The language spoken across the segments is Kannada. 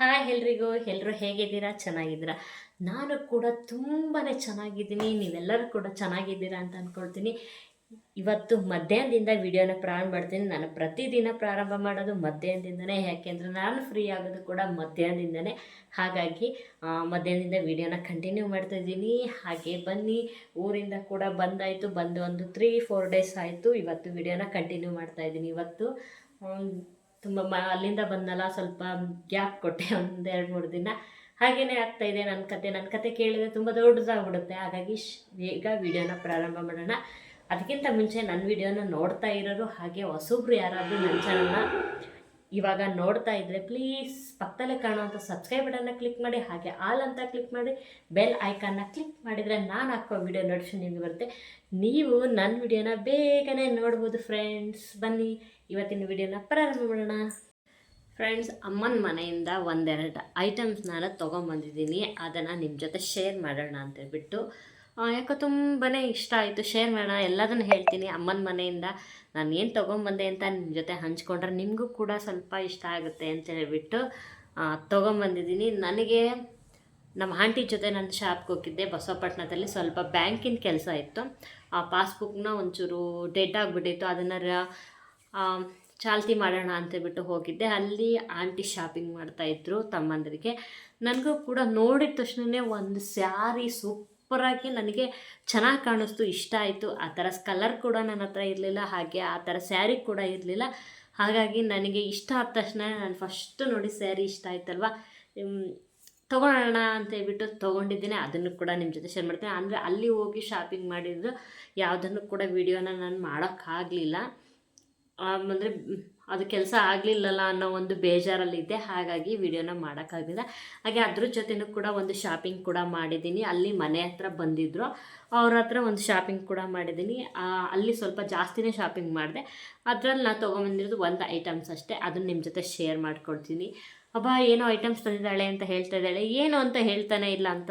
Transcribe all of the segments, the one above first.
ಹಾಯ್ ಎಲ್ರಿಗೂ ಎಲ್ಲರೂ ಹೇಗಿದ್ದೀರಾ? ಚೆನ್ನಾಗಿದ್ದೀರಾ? ನಾನು ಕೂಡ ತುಂಬಾ ಚೆನ್ನಾಗಿದ್ದೀನಿ. ನೀವೆಲ್ಲರೂ ಕೂಡ ಚೆನ್ನಾಗಿದ್ದೀರಾ ಅಂತ ಅಂದ್ಕೊಳ್ತೀನಿ ಇವತ್ತು ಮಧ್ಯಾಹ್ನದಿಂದ ವಿಡಿಯೋನ ಪ್ರಾರಂಭ ಮಾಡ್ತೀನಿ. ನಾನು ಪ್ರತಿದಿನ ಪ್ರಾರಂಭ ಮಾಡೋದು ಮಧ್ಯಾಹ್ನದಿಂದನೇ. ಯಾಕೆಂದರೆ ನಾನು ಫ್ರೀ ಆಗೋದು ಕೂಡ ಮಧ್ಯಾಹ್ನದಿಂದನೇ. ಹಾಗಾಗಿ ಮಧ್ಯಾಹ್ನದಿಂದ ವಿಡಿಯೋನ ಕಂಟಿನ್ಯೂ ಮಾಡ್ತಾ ಇದ್ದೀನಿ. ಹಾಗೆ ಬನ್ನಿ. ಊರಿಂದ ಕೂಡ ಬಂದಾಯಿತು. ಬಂದು ಒಂದು ತ್ರೀ ಫೋರ್ ಡೇಸ್ ಆಯಿತು. ಇವತ್ತು ವಿಡಿಯೋನ ಕಂಟಿನ್ಯೂ ಮಾಡ್ತಾ ಇದ್ದೀನಿ. ಇವತ್ತು ತುಂಬ ಮ, ಅಲ್ಲಿಂದ ಬಂದಲ್ಲ, ಸ್ವಲ್ಪ ಗ್ಯಾಪ್ ಕೊಟ್ಟೆ ಒಂದು ಎರಡು ಮೂರು ದಿನ. ಹಾಗೇನೇ ಆಗ್ತಾ ಇದೆ ನನ್ನ ಕತೆ. ನನ್ನ ಕತೆ ಕೇಳಿದರೆ ತುಂಬ ದೊಡ್ಡದಾಗ್ಬಿಡುತ್ತೆ. ಹಾಗಾಗಿ ಶ್ ಬೇಗ ವಿಡಿಯೋನ ಪ್ರಾರಂಭ ಮಾಡೋಣ. ಅದಕ್ಕಿಂತ ಮುಂಚೆ ನನ್ನ ವಿಡಿಯೋನ ನೋಡ್ತಾ ಇರೋರು ಹಾಗೆ ಹೊಸಬ್ರು ಯಾರಾದರೂ ನನ್ನ ಚಾನಲ್ನ ಇವಾಗ ನೋಡ್ತಾ ಇದ್ದರೆ ಪ್ಲೀಸ್ ಪಕ್ಕದಲ್ಲೇ ಕಾಣುವಂಥ ಸಬ್ಸ್ಕ್ರೈಬ್ ಬಟನ್ನ ಕ್ಲಿಕ್ ಮಾಡಿ, ಹಾಗೆ ಆಲ್ ಅಂತ ಕ್ಲಿಕ್ ಮಾಡಿ, ಬೆಲ್ ಐಕಾನ್ನ ಕ್ಲಿಕ್ ಮಾಡಿದರೆ ನಾನು ಹಾಕೋ ವಿಡಿಯೋ ನೋಟಿಫಿಕೇಶನ್ ನಿಮಗೆ ಬರುತ್ತೆ. ನೀವು ನನ್ನ ವಿಡಿಯೋನ ಬೇಗನೆ ನೋಡ್ಬೋದು ಫ್ರೆಂಡ್ಸ್. ಬನ್ನಿ. ಇವತ್ತಿನ ವಿಡಿಯೋನ ಪ್ರಾರಂಭ ಮಾಡೋಣ. ಫ್ರೆಂಡ್ಸ್ ಅಮ್ಮನ ಮನೆಯಿಂದ ಒಂದೆರಡು ಐಟಮ್ಸ್ ನಾನು ತೊಗೊಂಬಂದಿದ್ದೀನಿ. ಅದನ್ನು ನಿಮ್ಮ ಜೊತೆ ಶೇರ್ ಮಾಡೋಣ ಅಂತೇಳ್ಬಿಟ್ಟು ಯಾಕೋ ತುಂಬಾ ಇಷ್ಟ ಆಯಿತು. ಶೇರ್ ಮಾಡೋಣ, ಎಲ್ಲದನ್ನು ಹೇಳ್ತೀನಿ. ಅಮ್ಮನ ಮನೆಯಿಂದ ನಾನು ಏನು ತೊಗೊಂಬಂದೆ ಅಂತ ನಿಮ್ಮ ಜೊತೆ ಹಂಚ್ಕೊಂಡ್ರೆ ನಿಮಗೂ ಕೂಡ ಸ್ವಲ್ಪ ಇಷ್ಟ ಆಗುತ್ತೆ ಅಂತ ಹೇಳ್ಬಿಟ್ಟು ತೊಗೊಂಬಂದಿದ್ದೀನಿ. ನನಗೆ ನಮ್ಮ ಆಂಟಿ ಜೊತೆ ನಾನು ಶಾಪ್ಗೆ ಹೋಗಿದ್ದೆ. ಬಸವಪಟ್ಟಣದಲ್ಲಿ ಸ್ವಲ್ಪ ಬ್ಯಾಂಕಿನ ಕೆಲಸ ಇತ್ತು. ಆ ಪಾಸ್ಬುಕ್ನ ಒಂಚೂರು ಡೆಡ್ ಆಗಿಬಿಟ್ಟಿತ್ತು. ಅದನ್ನು ಚಾಲ್ತಿ ಮಾಡೋಣ ಅಂತೇಳ್ಬಿಟ್ಟು ಹೋಗಿದ್ದೆ. ಅಲ್ಲಿ ಆಂಟಿ ಶಾಪಿಂಗ್ ಮಾಡ್ತಾಯಿದ್ರು ತಮ್ಮಂದರಿಗೆ. ನನಗೂ ಕೂಡ ನೋಡಿದ ತಕ್ಷಣವೇ ಒಂದು ಸ್ಯಾರಿ ಸೂಪರಾಗಿ ನನಗೆ ಚೆನ್ನಾಗಿ ಕಾಣಿಸ್ತು, ಇಷ್ಟ ಆಯಿತು. ಆ ಥರ ಕಲರ್ ಕೂಡ ನನ್ನ ಹತ್ರ ಇರಲಿಲ್ಲ, ಹಾಗೆ ಆ ಥರ ಸ್ಯಾರಿ ಕೂಡ ಇರಲಿಲ್ಲ. ಹಾಗಾಗಿ ನನಗೆ ಇಷ್ಟ ಆದ ತಕ್ಷಣ ನಾನು ಫಸ್ಟ್ ನೋಡಿ ಸ್ಯಾರಿ ಇಷ್ಟ ಆಯ್ತಲ್ವ? ತೊಗೊಳೋಣ ಅಂತ ಹೇಳ್ಬಿಟ್ಟು ತೊಗೊಂಡಿದ್ದೀನಿ. ಅದನ್ನು ಕೂಡ ನಿಮ್ಮ ಜೊತೆ ಶೇರ್ ಮಾಡ್ತೀನಿ. ಅಂದರೆ ಅಲ್ಲಿ ಹೋಗಿ ಶಾಪಿಂಗ್ ಮಾಡಿದ್ರು ಯಾವುದನ್ನು ಕೂಡ ವೀಡಿಯೋನ ನಾನು ಮಾಡೋಕ್ಕಾಗಲಿಲ್ಲ. ಅಂದರೆ ಅದು ಕೆಲಸ ಆಗಲಿಲ್ಲಲ್ಲ ಅನ್ನೋ ಒಂದು ಬೇಜಾರಲ್ಲಿದ್ದೆ. ಹಾಗಾಗಿ ವಿಡಿಯೋನ ಮಾಡೋಕ್ಕಾಗಲಿಲ್ಲ ಹಾಗೆ ಅದ್ರ ಜೊತೆನೂ ಕೂಡ ಒಂದು ಶಾಪಿಂಗ್ ಕೂಡ ಮಾಡಿದ್ದೀನಿ. ಅಲ್ಲಿ ಮನೆ ಹತ್ರ ಬಂದಿದ್ದರು ಅವ್ರ ಹತ್ರ ಒಂದು ಶಾಪಿಂಗ್ ಕೂಡ ಮಾಡಿದ್ದೀನಿ. ಅಲ್ಲಿ ಸ್ವಲ್ಪ ಜಾಸ್ತಿನೇ ಶಾಪಿಂಗ್ ಮಾಡಿದೆ. ಅದರಲ್ಲಿ ನಾನು ತೊಗೊಂಬಂದಿರೋದು ಒಂದು ಐಟಮ್ಸ್ ಅಷ್ಟೇ. ಅದನ್ನು ನಿಮ್ಮ ಜೊತೆ ಶೇರ್ ಮಾಡ್ಕೊಳ್ತೀನಿ ಅಬ್ಬ, ಏನೋ ಐಟಮ್ಸ್ ತಂದಿದ್ದಾಳೆ ಅಂತ ಹೇಳ್ತಾ ಇದ್ದಾಳೆ. ಏನು ಅಂತ ಹೇಳ್ತಾನೆ ಇಲ್ಲ ಅಂತ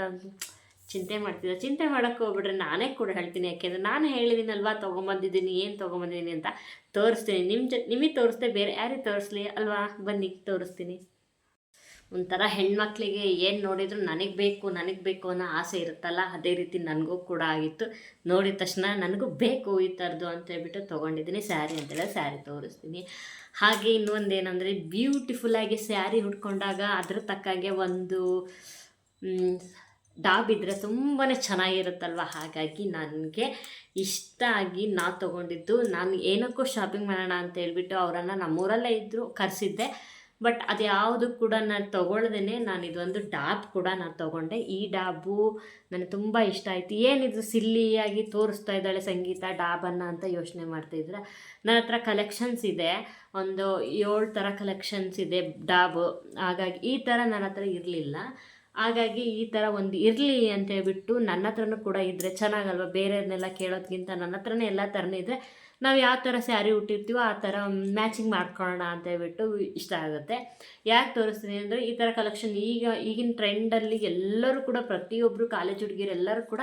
ಚಿಂತೆ ಮಾಡ್ತಿದ್ದೆ. ಚಿಂತೆ ಮಾಡೋಕ್ಕೆ ಹೋಗ್ಬಿಟ್ರೆ ನಾನೇ ಕೂಡ ಹೇಳ್ತೀನಿ. ಯಾಕೆಂದರೆ ನಾನು ಹೇಳಿದ್ದೀನಲ್ವಾ ತೊಗೊಂಬಂದಿದ್ದೀನಿ, ಏನು ತೊಗೊಂಬಂದಿದ್ದೀನಿ ಅಂತ ತೋರಿಸ್ತೀನಿ. ನಿಮ್ಮ ಜ, ನಿಮಗೆ ತೋರಿಸ್ದೆ ಬೇರೆ ಯಾರಿಗೆ ತೋರಿಸ್ಲಿ ಅಲ್ವಾ? ಬನ್ನಿ, ತೋರಿಸ್ತೀನಿ. ಒಂಥರ ಹೆಣ್ಮಕ್ಳಿಗೆ ಏನು ನೋಡಿದ್ರು ನನಗೆ ಬೇಕು ನನಗೆ ಬೇಕು ಅನ್ನೋ ಆಸೆ ಇರುತ್ತಲ್ಲ, ಅದೇ ರೀತಿ ನನಗೂ ಕೂಡ ಆಗಿತ್ತು. ನೋಡಿದ ತಕ್ಷಣ ನನಗೂ ಬೇಕು ಈ ಥರದ್ದು ಅಂತ ಹೇಳ್ಬಿಟ್ಟು ತೊಗೊಂಡಿದ್ದೀನಿ. ಸ್ಯಾರಿ ಅಂತೇಳಿ ಸ್ಯಾರಿ ತೋರಿಸ್ತೀನಿ. ಹಾಗೆ ಇನ್ನೊಂದು ಏನಂದರೆ ಬ್ಯೂಟಿಫುಲ್ಲಾಗಿ ಸ್ಯಾರಿ ಉಟ್ಕೊಂಡಾಗ ಅದ್ರ ತಕ್ಕಾಗೆ ಒಂದು ಡಾಬ್ ಇದ್ದರೆ ತುಂಬಾ ಚೆನ್ನಾಗಿರುತ್ತಲ್ವ? ಹಾಗಾಗಿ ನನಗೆ ಇಷ್ಟ ಆಗಿ ನಾ ತೊಗೊಂಡಿದ್ದು. ನಾನು ಏನಕ್ಕೂ ಶಾಪಿಂಗ್ ಮಾಡೋಣ ಅಂತ ಹೇಳ್ಬಿಟ್ಟು ಅವರನ್ನು ನಮ್ಮೂರಲ್ಲೇ ಇದ್ದರು ಕರೆಸಿದ್ದೆ. ಬಟ್ ಅದು ಯಾವುದು ಕೂಡ ನಾನು ತೊಗೊಳ್ದೇ ನಾನು ಇದೊಂದು ಡಾಬ್ ಕೂಡ ನಾನು ತೊಗೊಂಡೆ. ಈ ಡಾಬು ನನಗೆ ತುಂಬ ಇಷ್ಟ ಆಯಿತು. ಏನಿದು ಸಿಲ್ಲಿಯಾಗಿ ತೋರಿಸ್ತಾ ಇದ್ದಾಳೆ ಸಂಗೀತ ಡಾಬನ್ನು ಅಂತ ಯೋಚನೆ ಮಾಡ್ತಾಯಿದ್ರೆ ನನ್ನ ಹತ್ರ ಕಲೆಕ್ಷನ್ಸ್ ಇದೆ. ಒಂದು ಏಳು ಥರ ಕಲೆಕ್ಷನ್ಸ್ ಇದೆ ಡಾಬು. ಹಾಗಾಗಿ ಈ ಥರ ನನ್ನ ಹತ್ರ ಇರಲಿಲ್ಲ. ಹಾಗಾಗಿ ಈ ಥರ ಒಂದು ಇರಲಿ ಅಂತ ಹೇಳ್ಬಿಟ್ಟು ನನ್ನ ಹತ್ರನೂ ಕೂಡ ಇದ್ದರೆ ಚೆನ್ನಾಗಲ್ವ? ಬೇರೆಯವ್ರನ್ನೆಲ್ಲ ಕೇಳೋದ್ಕಿಂತ ನನ್ನ ಹತ್ರನೇ ಎಲ್ಲ ಥರನೇ ಇದ್ದರೆ ನಾವು ಯಾವ ಥರ ಸ್ಯಾರಿ ಉಟ್ಟಿರ್ತೀವೋ ಆ ಥರ ಮ್ಯಾಚಿಂಗ್ ಮಾಡ್ಕೊಳ್ಳೋಣ ಅಂತ ಹೇಳ್ಬಿಟ್ಟು ಇಷ್ಟ ಆಗುತ್ತೆ. ಯಾಕೆ ತೋರಿಸ್ತೀನಿ ಅಂದರೆ ಈ ಥರ ಕಲೆಕ್ಷನ್ ಈಗ, ಈಗಿನ ಟ್ರೆಂಡಲ್ಲಿ ಎಲ್ಲರೂ ಕೂಡ ಪ್ರತಿಯೊಬ್ಬರು ಕಾಲೇಜ್ ಹುಡುಗಿರು ಎಲ್ಲರೂ ಕೂಡ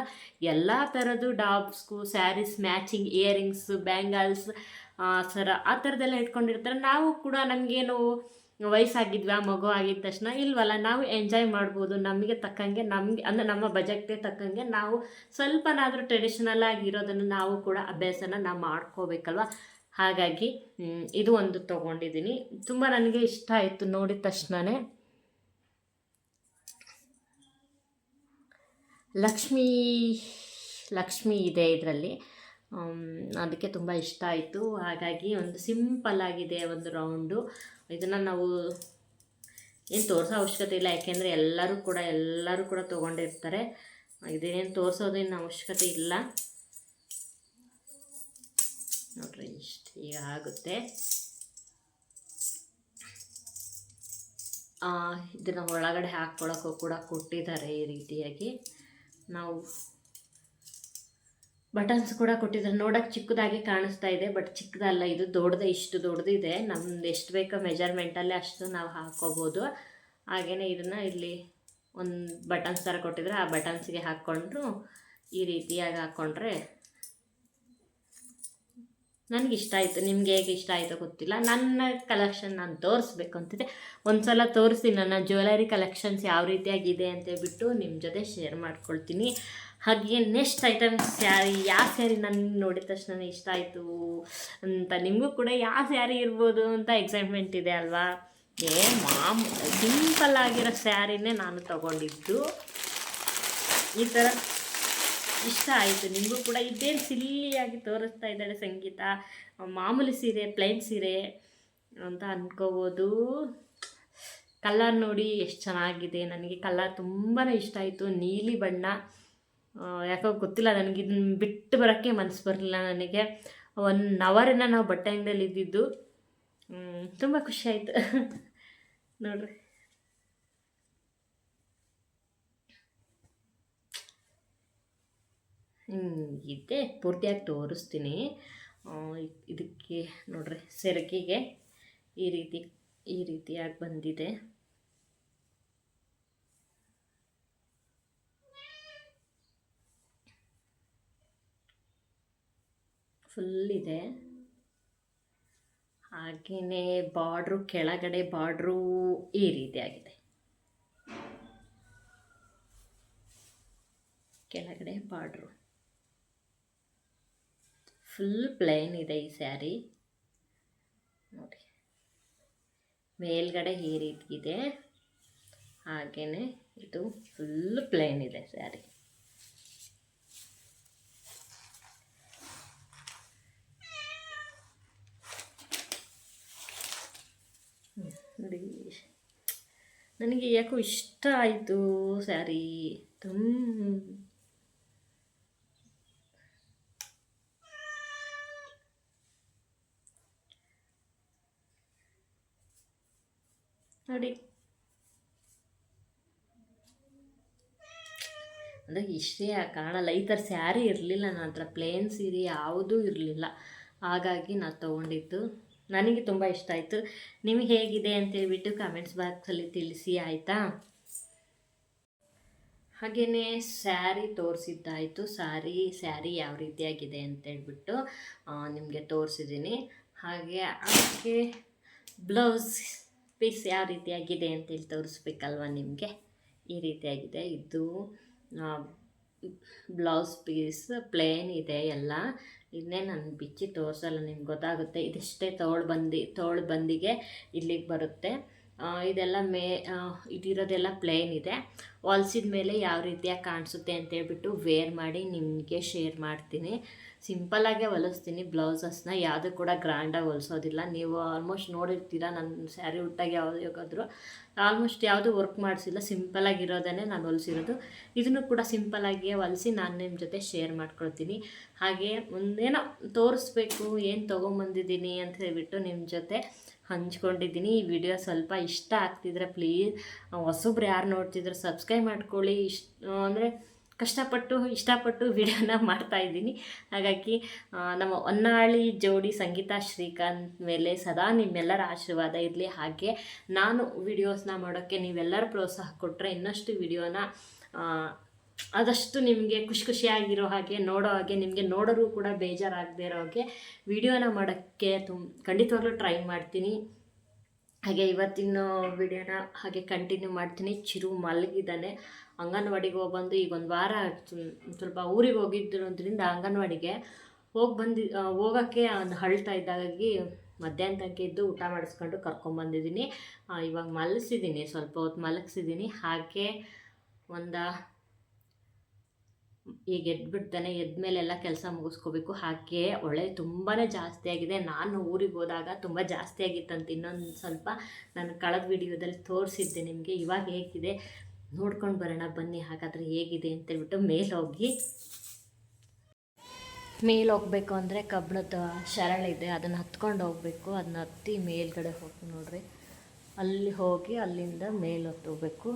ಎಲ್ಲ ಥರದ್ದು ಡಾಬ್ಸ್ಗೂ ಸ್ಯಾರೀಸ್ ಮ್ಯಾಚಿಂಗ್ ಇಯರಿಂಗ್ಸ್ ಬ್ಯಾಂಗಲ್ಸ್ ಸರ ಆ ಥರದ್ದೆಲ್ಲ ಇಟ್ಕೊಂಡಿರ್ತಾರೆ. ನಾವು ಕೂಡ ನಮಗೇನು ವಯಸ್ಸಾಗಿದ್ವಾ, ಮಗು ಆಗಿದ ತಕ್ಷಣ ಇಲ್ವಲ್ಲ, ನಾವು ಎಂಜಾಯ್ ಮಾಡ್ಬೋದು. ನಮಗೆ ತಕ್ಕಂಗೆ ನಮಗೆ, ಅಂದರೆ ನಮ್ಮ ಬಜೆಟ್ಗೆ ತಕ್ಕಂಗೆ ನಾವು ಸ್ವಲ್ಪನಾದರೂ ಟ್ರೆಡಿಷನಲ್ ಆಗಿರೋದನ್ನು ನಾವು ಕೂಡ ಅಭ್ಯಾಸನ ನಾವು ಮಾಡ್ಕೋಬೇಕಲ್ವ? ಹಾಗಾಗಿ ಇದು ಒಂದು ತೊಗೊಂಡಿದ್ದೀನಿ ತುಂಬ ನನಗೆ ಇಷ್ಟ ಆಯಿತು ನೋಡಿದ ತಕ್ಷಣವೇ ಲಕ್ಷ್ಮೀ, ಲಕ್ಷ್ಮಿ ಇದೆ ಇದರಲ್ಲಿ. ಅದಕ್ಕೆ ತುಂಬ ಇಷ್ಟ ಆಯಿತು. ಹಾಗಾಗಿ ಒಂದು ಸಿಂಪಲ್ ಆಗಿದೆ ಒಂದು ರೌಂಡು ಇದನ್ನು ನಾವು ಏನು ತೋರಿಸೋ ಅವಶ್ಯಕತೆ ಇಲ್ಲ. ಯಾಕೆಂದರೆ ಎಲ್ಲರೂ ಕೂಡ ಎಲ್ಲರೂ ಕೂಡ ತೊಗೊಂಡಿರ್ತಾರೆ. ಇದೇನು ತೋರಿಸೋದೇನು ಅವಶ್ಯಕತೆ ಇಲ್ಲ. ನೋಡ್ರಿ, ಇಷ್ಟು ಈಗ ಆಗುತ್ತೆ. ಇದನ್ನು ಒಳಗಡೆ ಹಾಕ್ಕೊಳ್ಳೋಕ್ಕೂ ಕೂಡ ಕೊಟ್ಟಿದ್ದಾರೆ ಈ ರೀತಿಯಾಗಿ. ನಾವು ಬಟನ್ಸ್ ಕೂಡ ಕೊಟ್ಟಿದ್ದಾರೆ. ನೋಡಕ್ಕೆ ಚಿಕ್ಕದಾಗಿ ಕಾಣಿಸ್ತಾ ಇದೆ, ಬಟ್ ಚಿಕ್ಕದಲ್ಲ. ಇದು ದೊಡ್ಡದು, ಇಷ್ಟು ದೊಡ್ಡದಿದೆ ನಮ್ದು ಎಷ್ಟು ಬೇಕೋ ಮೆಜರ್ಮೆಂಟಲ್ಲೇ ಅಷ್ಟು ನಾವು ಹಾಕ್ಕೋಬೋದು. ಹಾಗೆಯೇ ಇದನ್ನು ಇಲ್ಲಿ ಒಂದು ಬಟನ್ಸ್ ಥರ ಕೊಟ್ಟಿದ್ರೆ ಆ ಬಟನ್ಸ್ಗೆ ಹಾಕ್ಕೊಂಡ್ರು ಈ ರೀತಿಯಾಗಿ ಹಾಕ್ಕೊಂಡ್ರೆ ನನಗೆ ಇಷ್ಟ ಆಯಿತು. ನಿಮ್ಗೆ ಹೇಗೆ ಇಷ್ಟ ಆಯಿತು ಗೊತ್ತಿಲ್ಲ. ನನ್ನ ಕಲೆಕ್ಷನ್ ನಾನು ತೋರಿಸ್ಬೇಕು ಅಂತಿದ್ದೆ. ಒಂದು ಸಲ ತೋರಿಸಿ ನನ್ನ ಜ್ಯುವೆಲರಿ ಕಲೆಕ್ಷನ್ಸ್ ಯಾವ ರೀತಿಯಾಗಿದೆ ಅಂತ ಹೇಳ್ಬಿಟ್ಟು ನಿಮ್ಮ ಜೊತೆ ಶೇರ್ ಮಾಡ್ಕೊಳ್ತೀನಿ. ಹಾಗೆ ನೆಕ್ಸ್ಟ್ ಐಟಮ್ ಸ್ಯಾರಿ, ಯಾವ ಸ್ಯಾರಿ ನನ್ನ ನೋಡಿದ ತಕ್ಷಣ ಇಷ್ಟ ಆಯಿತು ಅಂತ ನಿಮಗೂ ಕೂಡ ಯಾವ ಸ್ಯಾರಿ ಇರ್ಬೋದು ಅಂತ ಎಕ್ಸೈಟ್ಮೆಂಟ್ ಇದೆ ಅಲ್ವಾ? ಏ, ಮಾಮ್ ಸಿಂಪಲ್ ಆಗಿರೋ ಸ್ಯಾರಿನೇ ನಾನು ತಗೊಂಡಿದ್ದು. ಈ ಥರ ಇಷ್ಟ ಆಯಿತು. ನಿಮಗೂ ಕೂಡ ಇದೇನು ಸಿಲ್ಲಿಯಾಗಿ ತೋರಿಸ್ತಾ ಇದ್ದಾಳೆ ಸಂಗೀತ. ಮಾಮೂಲಿ ಸೀರೆ ಪ್ಲೈನ್ ಸೀರೆ ಅಂತ ಅಂದ್ಕೋಬೋದು ಕಲರ್ ನೋಡಿ ಎಷ್ಟು ಚೆನ್ನಾಗಿದೆ. ನನಗೆ ಕಲರ್ ತುಂಬಾ ಇಷ್ಟ ಆಯಿತು. ನೀಲಿ ಬಣ್ಣ. ಯಾಕೋ ಗೊತ್ತಿಲ್ಲ ನನಗೆ ಇದನ್ನ ಬಿಟ್ಟು ಬರೋಕ್ಕೆ ಮನಸ್ಸು ಬರಲಿಲ್ಲ ನನಗೆ. ಒನ್ ಅವರನ್ನ ನಾವು ಬಟ್ಟೆ ಅಂಗಡಿಯಲ್ಲಿ ಇದ್ದಿದ್ದು. ತುಂಬ ಖುಷಿ ಆಯಿತು. ನೋಡ್ರಿ. ಇದೆ. ಪೂರ್ತಿಯಾಗಿ ತೋರಿಸ್ತೀನಿ. ಇದಕ್ಕೆ ನೋಡ್ರಿ, ಸೆರಗಿಗೆ ಈ ರೀತಿ, ಈ ರೀತಿಯಾಗಿ ಬಂದಿದೆ. ಫುಲ್ ಇದೆ ಹಾಗೆಯೇ ಬಾರ್ಡ್ರು, ಕೆಳಗಡೆ ಬಾರ್ಡ್ರು ಈ ರೀತಿಯಾಗಿದೆ. ಕೆಳಗಡೆ ಬಾರ್ಡ್ರು. ಫುಲ್ ಪ್ಲೇನ್ ಇದೆ ಈ ಸ್ಯಾರಿ. ನೋಡಿ. ಮೇಲ್ಗಡೆ ಈ ರೀತಿ ಇದೆ. ಹಾಗೆಯೇ ಇದು ಫುಲ್ ಪ್ಲೇನ್ ಇದೆ ಸ್ಯಾರಿ ನೋಡಿ ನನಗೆ ಯಾಕೋ ಇಷ್ಟ ಆಯಿತು ಸ್ಯಾರಿ. ತುಂಬ ನೋಡಿ. ಅಂದರೆ ಇಷ್ಟೇ ಕಾಣಲ್ಲ ಈ ಥರ ಸ್ಯಾರಿ ಇರಲಿಲ್ಲ ನನ್ನ ಹತ್ರ, ಪ್ಲೇನ್ ಸೀರೆ ಯಾವುದೂ ಇರಲಿಲ್ಲ. ಹಾಗಾಗಿ ನಾನು ತೊಗೊಂಡಿದ್ದು ನನಗೆ ತುಂಬ ಇಷ್ಟ ಆಯಿತು. ನಿಮಗೆ ಹೇಗಿದೆ ಅಂತ ಕಾಮೆಂಟ್ಸ್ ಬಾಕ್ಸಲ್ಲಿ ತಿಳಿಸಿ, ಆಯಿತಾ? ಹಾಗೆಯೇ ಸ್ಯಾರಿ ತೋರಿಸಿದ್ದಾಯಿತು. ಸ್ಯಾರಿ ಸ್ಯಾರಿ ಯಾವ ರೀತಿಯಾಗಿದೆ ಅಂತ ಹೇಳ್ಬಿಟ್ಟು ನಿಮಗೆ ತೋರಿಸಿದ್ದೀನಿ. ಹಾಗೆ ಅದಕ್ಕೆ ಬ್ಲೌಸ್ ಪೀಸ್ ಯಾವ ರೀತಿಯಾಗಿದೆ ಅಂತೇಳಿ ತೋರಿಸ್ಬೇಕಲ್ವ ನಿಮಗೆ? ಈ ರೀತಿಯಾಗಿದೆ. ಇದು ಬ್ಲೌಸ್ ಪೀಸ್ ಪ್ಲೇನ್ ಇದೆ ಎಲ್ಲ. ಇದನ್ನೇ ನಾನು ಬಿಚ್ಚಿ ತೋರಿಸಲ್ಲ, ನಿಮ್ಗೆ ಗೊತ್ತಾಗುತ್ತೆ. ಇದಿಷ್ಟೇ ತೋಳು ಬಂದು, ತೋಳು ಬಂದಿಗೆ ಇಲ್ಲಿಗೆ ಬರುತ್ತೆ. ಇದೆಲ್ಲ ಮೇ ಇದಿರೋದೆಲ್ಲ ಪ್ಲೇನ್ ಇದೆ. ಹೊಲ್ಸಿದ ಮೇಲೆ ಯಾವ ರೀತಿಯಾಗಿ ಕಾಣಿಸುತ್ತೆ ಅಂತೇಳ್ಬಿಟ್ಟು ವೇರ್ ಮಾಡಿ ನಿಮಗೆ ಶೇರ್ ಮಾಡ್ತೀನಿ. ಸಿಂಪಲ್ಲಾಗೆ ಹೊಲಿಸ್ತೀನಿ. ಬ್ಲೌಸಸ್ನ ಯಾವುದು ಕೂಡ ಗ್ರ್ಯಾಂಡಾಗಿ ಹೊಲಿಸೋದಿಲ್ಲ. ನೀವು ಆಲ್ಮೋಸ್ಟ್ ನೋಡಿರ್ತೀರ ನನ್ನ ಸ್ಯಾರಿ ಉಟ್ಟಾಗಿ ಯಾವ್ದು ಯಾವ್ದಾದ್ರು. ಆಲ್ಮೋಸ್ಟ್ ಯಾವುದು ವರ್ಕ್ ಮಾಡಿಸಿಲ್ಲ. ಸಿಂಪಲಾಗಿರೋದನ್ನೇ ನಾನು ಹೊಲಿಸಿರೋದು. ಇದನ್ನು ಕೂಡ ಸಿಂಪಲ್ಲಾಗಿಯೇ ಹೊಲಿಸಿ ನಾನು ನಿಮ್ಮ ಜೊತೆ ಶೇರ್ ಮಾಡ್ಕೊಳ್ತೀನಿ. ಹಾಗೆ ಒಂದೇನೋ ತೋರಿಸ್ಬೇಕು, ಏನು ತೊಗೊಂಬಂದಿದ್ದೀನಿ ಅಂತ ಹೇಳ್ಬಿಟ್ಟು ನಿಮ್ಮ ಜೊತೆ ಹಂಚ್ಕೊಂಡಿದ್ದೀನಿ. ಈ ವಿಡಿಯೋ ಸ್ವಲ್ಪ ಇಷ್ಟ ಆಗ್ತಿದ್ರೆ ಪ್ಲೀಸ್. ಹೊಸಬ್ರು ಯಾರು ನೋಡ್ತಿದ್ರು ಸಬ್ಸ್ಕ್ರೈಬ್ ಮಾಡ್ಕೊಳ್ಳಿ. ಇಷ್ಟ ಅಂದರೆ ಕಷ್ಟಪಟ್ಟು, ಇಷ್ಟಪಟ್ಟು ವಿಡಿಯೋನ ಮಾಡ್ತಾ ಇದ್ದೀನಿ. ಹಾಗಾಗಿ ನಮ್ಮ ಹೊನ್ನಾಳಿ ಜೋಡಿ ಸಂಗೀತ ಶ್ರೀಕಾಂತ್ ಮೇಲೆ ಸದಾ ನಿಮ್ಮೆಲ್ಲರ ಆಶೀರ್ವಾದ ಇರಲಿ. ಹಾಗೆ ನಾನು ವಿಡಿಯೋಸ್ನ ಮಾಡೋಕ್ಕೆ ನೀವೆಲ್ಲರೂ ಪ್ರೋತ್ಸಾಹ ಕೊಟ್ಟರೆ ಇನ್ನಷ್ಟು ವಿಡಿಯೋನ ಆದಷ್ಟು ನಿಮಗೆ ಖುಷಿ ಖುಷಿಯಾಗಿರೋ ಹಾಗೆ ನೋಡೋ ಹಾಗೆ, ನಿಮಗೆ ನೋಡೋರು ಕೂಡ ಬೇಜಾರಾಗದೇ ಇರೋ ಹಾಗೆ ವಿಡಿಯೋನ ಮಾಡೋಕ್ಕೆ ತುಂಬ ಖಂಡಿತವಾಗ್ಲೂ ಟ್ರೈ ಮಾಡ್ತೀನಿ. ಹಾಗೆ ಇವತ್ತಿನ ವಿಡಿಯೋನ ಹಾಗೆ ಕಂಟಿನ್ಯೂ ಮಾಡ್ತೀನಿ. ಚಿರು ಮಲಗಿದ್ದಾನೆ. ಅಂಗನವಾಡಿಗೆ ಹೋಗ್ಬಂದು ಈಗ ಒಂದು ವಾರ ಸ್ವಲ್ಪ ಊರಿಗೆ ಹೋಗಿದ್ದಿರೋದ್ರಿಂದ ಅಂಗನವಾಡಿಗೆ ಹೋಗಿ ಬಂದಿ ಹೋಗೋಕ್ಕೆ ಒಂದು ಹಳ್ತಾ ಇದ್ದಾಗಿ ಮಧ್ಯಾಹ್ನ ತನಕ ಇದ್ದು ಊಟ ಮಾಡಿಸ್ಕೊಂಡು ಕರ್ಕೊಂಬಂದಿದ್ದೀನಿ ಇವಾಗ ಮಲಗಿಸಿದ್ದೀನಿ. ಸ್ವಲ್ಪ ಹೊತ್ತು ಮಲಗಿಸಿದ್ದೀನಿ. ಹಾಗೆ ಒಂದು ಈಗ ಎದ್ಬಿಡ್ತಾನೆ ಎದ್ಮೇಲೆ ಎಲ್ಲ ಕೆಲಸ ಮುಗಿಸ್ಕೋಬೇಕು. ಹಾಗೆ ಒಳ್ಳೆ ತುಂಬಾ ಜಾಸ್ತಿ ಆಗಿದೆ. ನಾನು ಊರಿಗೆ ಹೋದಾಗ ತುಂಬ ಜಾಸ್ತಿ ಆಗಿತ್ತಂತ ಇನ್ನೊಂದು ಸ್ವಲ್ಪ ನಾನು ಕಳೆದ ವಿಡಿಯೋದಲ್ಲಿ ತೋರಿಸಿದ್ದೆ ನಿಮಗೆ. ಇವಾಗ ಹೇಗಿದೆ? ನೋಡ್ಕೊಂಡು ಬರೋಣ. ಬನ್ನಿ, ಹಾಗಾದರೆ ಹೇಗಿದೆ ಅಂತೇಳ್ಬಿಟ್ಟು ಮೇಲೆ ಹೋಗಿ ಮೇಲೆ ಹೋಗಬೇಕು ಅಂದರೆ ಕಬ್ಬಣದ ಶರಳಿದೆ ಅದನ್ನು ಹತ್ಕೊಂಡು ಹೋಗಬೇಕು. ಅದನ್ನ ಹತ್ತಿ ಮೇಲ್ಗಡೆ ಹೋಗಿ ನೋಡ್ರಿ. ಅಲ್ಲಿ ಹೋಗಿ ಅಲ್ಲಿಂದ ಮೇಲೆ ಹೋಗ್ಬೇಕು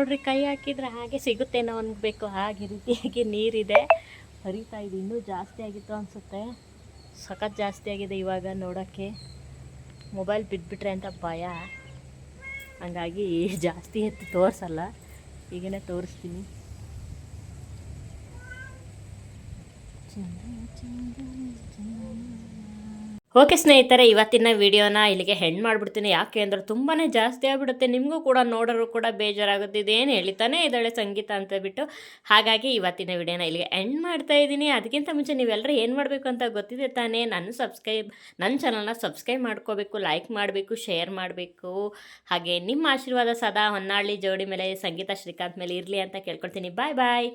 ನೋಡ್ರಿ, ಕೈ ಹಾಕಿದ್ರೆ ಹಾಗೆ ಸಿಗುತ್ತೇನೋ ಅನ್ಬೇಕು. ಹಾಗೆ ರೀತಿಯಾಗಿ ನೀರಿದೆ. ಹರಿತಾ ಇದೆ. ಇನ್ನೂ ಜಾಸ್ತಿ ಆಗಿತ್ತು ಅನಿಸುತ್ತೆ. ಸಖತ್ ಜಾಸ್ತಿ ಆಗಿದೆ ಇವಾಗ ನೋಡೋಕ್ಕೆ. ಮೊಬೈಲ್ ಬಿದ್ದುಬಿಟ್ರೆ ಅಂತ ಭಯ. ಹಂಗಾಗಿ ಜಾಸ್ತಿ ಎತ್ತು ತೋರಿಸಲ್ಲ. ಈಗಿನ ತೋರಿಸ್ತೀನಿ. ಓಕೆ ಸ್ನೇಹಿತರೆ, ಇವತ್ತಿನ ವಿಡಿಯೋನ ಇಲ್ಲಿಗೆ ಹೆಣ್ಣು ಮಾಡಿಬಿಡ್ತೀನಿ. ಯಾಕೆ ಅಂದರೆ ತುಂಬಾ ಜಾಸ್ತಿ ಆಗಿಬಿಡುತ್ತೆ. ನಿಮಗೂ ಕೂಡ ನೋಡೋರು ಕೂಡ ಬೇಜಾರಾಗುತ್ತೆ ಏನು ಹೇಳ್ತಾನೆ ಇದ್ದಾಳೆ ಸಂಗೀತ ಅಂತ ಬಿಟ್ಟು. ಹಾಗಾಗಿ ಇವತ್ತಿನ ವಿಡಿಯೋನ ಇಲ್ಲಿಗೆ ಎಂಡ್ ಮಾಡ್ತಾ ಇದ್ದೀನಿ. ಅದಕ್ಕಿಂತ ಮುಂಚೆ ನೀವೆಲ್ಲರೂ ಏನು ಮಾಡಬೇಕು ಅಂತ ಗೊತ್ತಿದೆ ತಾನೇ. ನನ್ನ ಸಬ್ಸ್ಕ್ರೈಬ್ ನನ್ನ ಚಾನಲ್ನ ಸಬ್ಸ್ಕ್ರೈಬ್ ಮಾಡ್ಕೋಬೇಕು ಲೈಕ್ ಮಾಡಬೇಕು ಶೇರ್ ಮಾಡಬೇಕು. ಹಾಗೆ ನಿಮ್ಮ ಆಶೀರ್ವಾದ ಸದಾ ಹೊನ್ನಾಳಿ, ಜೋಡಿ ಮೇಲೆ ಸಂಗೀತ ಶ್ರೀಕಾಂತ್ ಮೇಲೆ ಇರಲಿ ಅಂತ ಕೇಳ್ಕೊಳ್ತೀನಿ. ಬಾಯ್ ಬಾಯ್